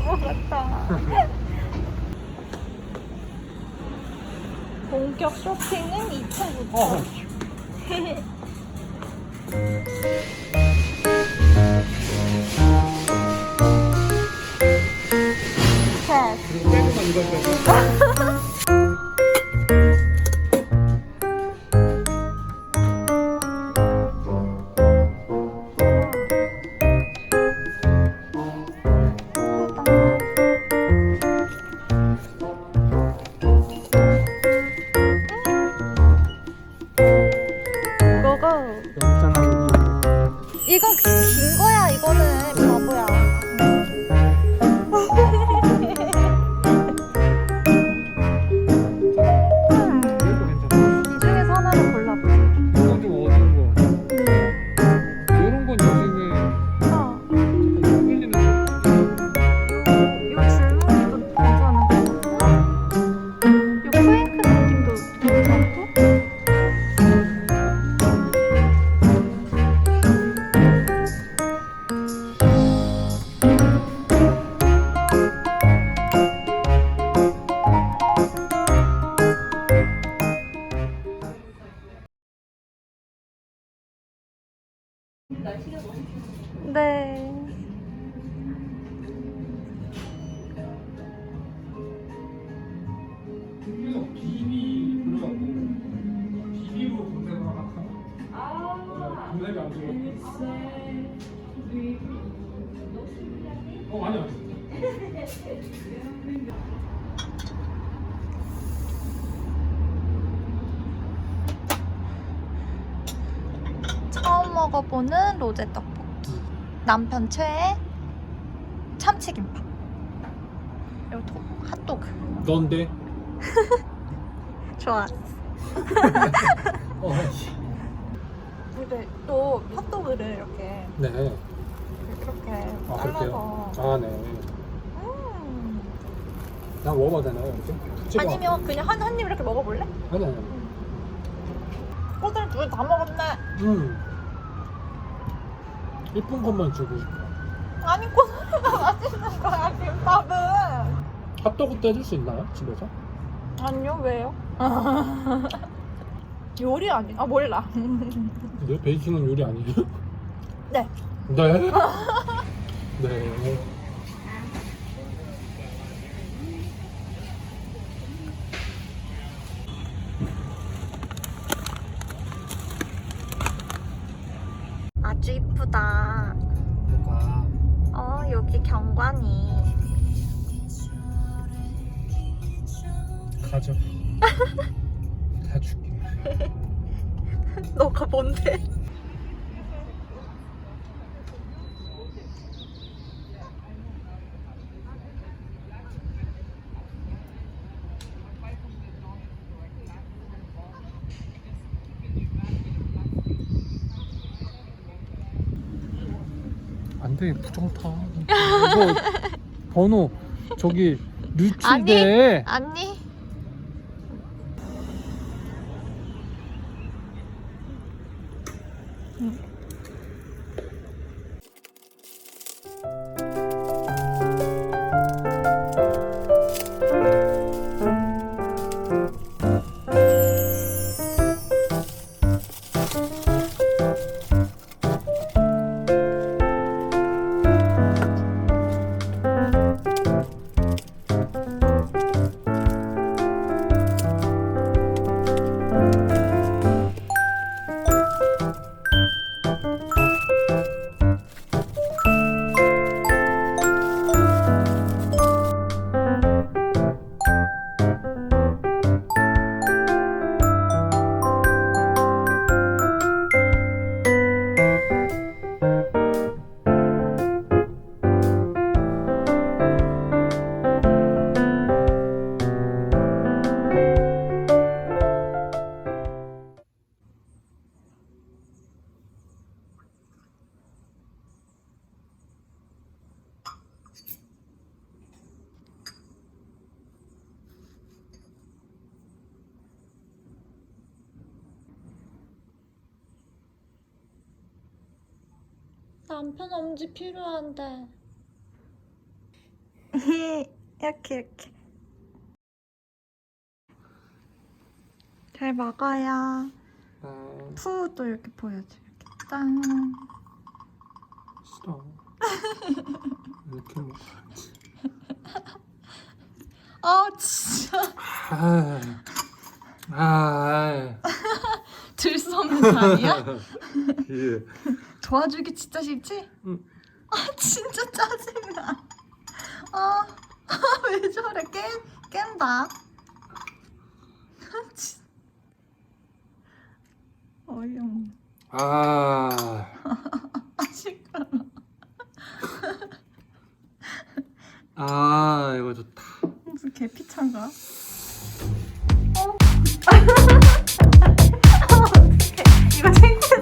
보 같다. 본격 쇼핑은 2차부터. 어. 그리고 빼고만 이걸 빼고. 이거 긴 거야, 이거는. 비비 그래갖고 비비로 검색을 하나 아 검색이 안 들어. 어 아니 아니. 처음 먹어보는 로제 떡볶이. 남편 최애 참치김밥. 그리고 도, 핫도그. 넌데? 좋아. 어. 근데 또 핫도그를 이렇게 네. 이렇게 아 그렇게요? 잘라서. 아 네. 음. 나 먹어봐도 되나요 이렇게? 찍어. 아니면 그냥 한 한 입 이렇게 먹어볼래? 아니 아니. 꼬들 둘 다 먹었네. 음. 이쁜 것만 주고 싶어. 아니 꼬들가 맛있는 거야 김밥은. 핫도그 떼줄 수 있나요 집에서? 아니요 왜요? 요리 아니? 아 몰라. 네, 베이킹은 요리 아니에요? 네. 네. 네. 아주 이쁘다. 뭐가 어 여기 경관이. 가져. 다 줄게. 너가 뭔데? 안 돼, 부정타. 이거 번호 저기 유출돼. 아니. 남편 엄지 필요한데. 이렇게 이렇게. 잘 먹어요. 아, 푸도 이렇게 보여줘. 이렇게 짠. 싫어. 이렇게 먹어야지. 아 진짜 아, 아, 들수 없는 사이야? 예. 도와주기 진짜 싫지? 응. 아 진짜 짜증나. 아, 왜 저래 깬 깬다. 진- 어이없네. 아, 아 시끄러. 아, 이거 좋다. 무슨 개피찬가? 어? 이거 창피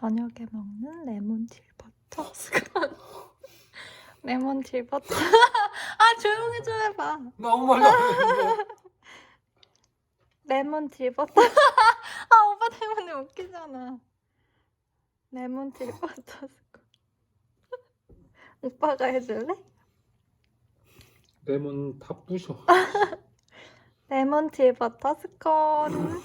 저녁에 먹는 레몬틸 버터 스콘. 레몬틸 버터. 아 조용히 좀 해봐. 너무 말라. 레몬틸 버터. 아 오빠 때문에 웃기잖아. 레몬틸 버터 스콘. 오빠가 해줄래? 레몬 다 부셔. 레몬틸 버터 스콘.